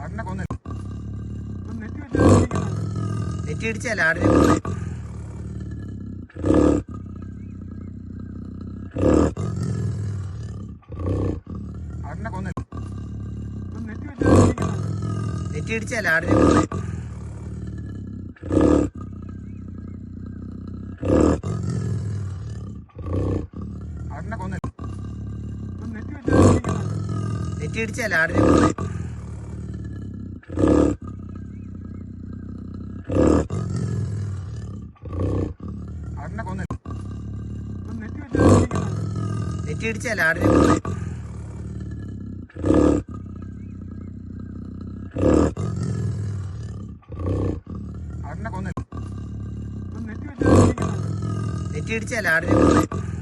ആടിനെ കൊന്ന്. ആടിനെ നെറ്റ് നെറ്റിയിടിച്ചല്ല ആടിനെ ആടിനെ നെറ്റ് വെച്ച് നെറ്റിയിടിച്ചല്ല ആടിനെ കൊന്ന്. നെറ്റ് നെറ്റിയിടിച്ചല്ല ആടിനെ കൊന്നു. ആടിനെ നെറ്റ് കൊന്ന്. നെറ്റ് ആടിനെ കൊന്ന്.